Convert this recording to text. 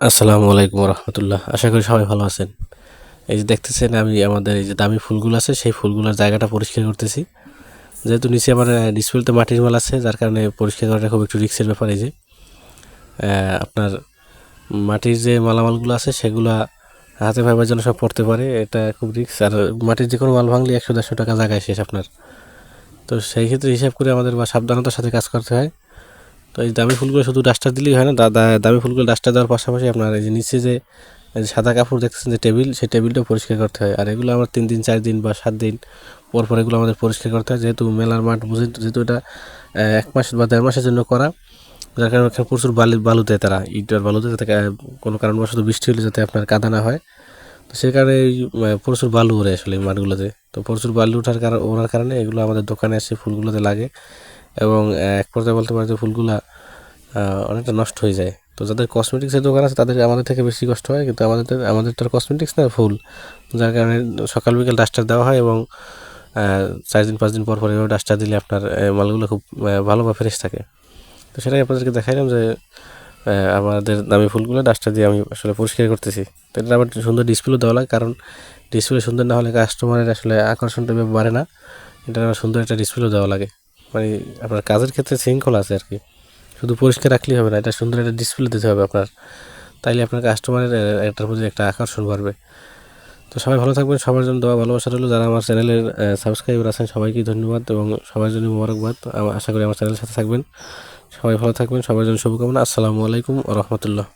আসসালামু আলাইকুম রহমতুল্লাহ। আশা করি সবাই ভালো আছেন। এই যে দেখতেছেন আমি, আমাদের এই যে দামি ফুলগুলো আছে, সেই ফুলগুলোর জায়গাটা পরিষ্কার করতেছি। যেহেতু নিচে আমার ডিসপ্লেতে মাটির মাল আছে, যার কারণে পরিষ্কার করাটা খুব একটু রিক্সের ব্যাপার এই যে। আপনার মাটির যে মালামালগুলো আছে, সেগুলা হাতে ভাইবার জন্য সব পড়তে পারে, এটা খুব রিক্স আর মাটির যে কোনো মাল ভাঙলে একশো দেড়শো টাকা জায়গায় শেষ আপনার। তো সেই ক্ষেত্রে হিসাব করে আমাদের বা সাবধানতার সাথে কাজ করতে হয়। তো এই দামি ফুলগুলো শুধু ডাস্টার দিলেই হয় না দামি ফুলগুলো ডাস্টার দেওয়ার পাশাপাশি আপনার এই যে নিচে যে সাদা কাপড় দেখতেছেন যে টেবিল সেই টেবিলটাও পরিষ্কার করতে হয়। আর এগুলো আমার তিন দিন চার দিন বা সাত দিন পর পর এগুলো আমাদের পরিষ্কার করতে হয়। যেহেতু মেলার মাঠ বুঝে যেহেতু এটা এক মাস বা দেড় মাসের জন্য করা যার কারণে এখানে প্রচুর বালি বালু দেয় তারা। ইটার বালু দেয় যাতে কোনো কারণবশত বৃষ্টি হলে যাতে আপনার কাদা না হয়। তো সেই কারণে এই, প্রচুর বালু ওড়ে আসলে মাঠগুলোতে। তো প্রচুর বালু ওঠার কারণ ওড়ার কারণে এগুলো আমাদের দোকানে এসে ফুলগুলোতে লাগে। এবং এক পর্যায়ে বলতে পারে যে ফুলগুলা অনেকটা নষ্ট হয়ে যায়। তো যাদের কসমেটিক্সের দোকান আছে, তাদের আমাদের থেকে বেশি কষ্ট হয়, কিন্তু আমাদের আমাদের তো কসমেটিক্স না, ফুল। যার কারণে সকাল বিকেল ডাস্টার দেওয়া হয় এবং চার দিন, পাঁচ দিন পর পর এভাবে ডাস্টার দিলে আপনার মালগুলো খুব ভালো বা ফ্রেশ থাকে। তো সেটাই আপনাদেরকে দেখাইলাম যে আমাদের দামি ফুলগুলো ডাস্টার দিয়ে আমি আসলে পরিষ্কার করতেছি। তো এটা আবার সুন্দর ডিসপ্লে দেওয়া লাগে, কারণ ডিসপ্লে সুন্দর না হলে কাস্টমারের আসলে আকর্ষণটা বাড়ে না। এটা আবার সুন্দর একটা ডিসপ্লে দেওয়া লাগে। মানে আপনার কাজের ক্ষেত্রে শৃঙ্খলা আছে আর কি। শুধু পরিষ্কার রাখলেই হবে না, এটা সুন্দর একটা ডিসপ্লে দিতে হবে আপনার। তাইলে আপনার কাস্টমারের এটার প্রতি একটা আকর্ষণ বাড়বে। তো সবাই ভালো থাকবেন, সবার জন্য দোয়া, ভালোবাসা রইল। যারা আমার চ্যানেলের সাবস্ক্রাইবার আছেন, সবাইকে ধন্যবাদ এবং সবার জন্য মোবারকবাদ। আশা করি আমার চ্যানেলের সাথে থাকবেন। সবাই ভালো থাকবেন, সবার জন্য শুভকামনা। আসসালামু আলাইকুম রহমতুল্লাহ।